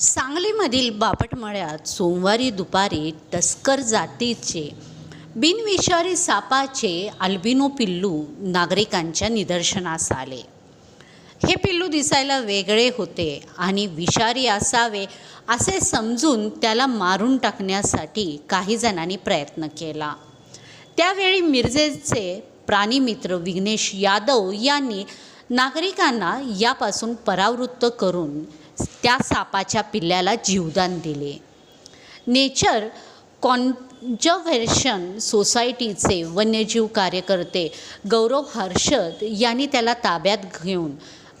सांगलीमधील बापटमळ्यात सोमवारी दुपारी तस्कर जातीचे बिनविषारी सापाचे अल्बिनो पिल्लू नागरिकांच्या निदर्शनास आले. हे पिल्लू दिसायला वेगळे होते आणि विषारी असावे असे समजून त्याला मारून टाकण्यासाठी काही जणांनी प्रयत्न केला. त्यावेळी मिरजेचे प्राणीमित्र विघ्नेश यादव यांनी नागरिकांना यापासून परावृत्त करून त्या सापाच्या पिल्ल्याला जीवदान दिले. नेचर कॉन्जर्व्हेशन सोसायटीचे वन्यजीव कार्यकर्ते गौरव हर्षद यांनी त्याला ताब्यात घेऊन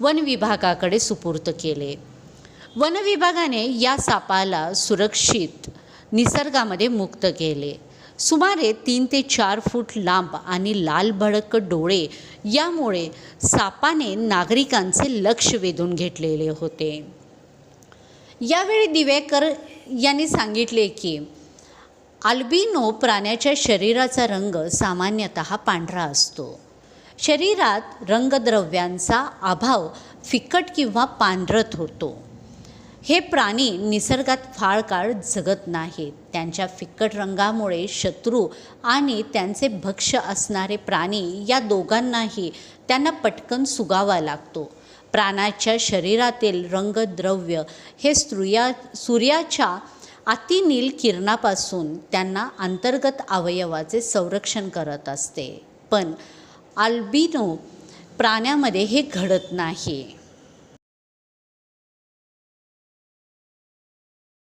वन विभागाकडे सुपूर्त केले. वन विभागाने या सापाला सुरक्षित निसर्गामध्ये मुक्त केले. सुमारे तीन ते चार फूट लांब आणि लाल भडक डोळे यामुळे सापाने नागरिकांचे लक्ष वेधून घेतलेले होते. यावेळी दिवेकर यांनी सांगितले की आल्बिनो प्राण्याच्या शरीराचा रंग सामान्यतः पांढरा असतो. शरीरात रंगद्रव्यांचा अभाव फिकट किंवा पांढरत होतो. हे प्राणी निसर्गात फार काळ जगत नाहीत. त्यांच्या फिकट रंगामुळे शत्रू आणि त्यांचे भक्ष्य असणारे प्राणी या दोघांनाही त्यांना पटकन सुगावा लागतो. प्राण्याच्या शरीरातील रंगद्रव्य हे सूर्या सूर्याच्या अतिनील किरणापासून त्यांना अंतर्गत अवयवाचे संरक्षण करत असते. पण आल्बिनो प्राण्यामध्ये हे घडत नाही.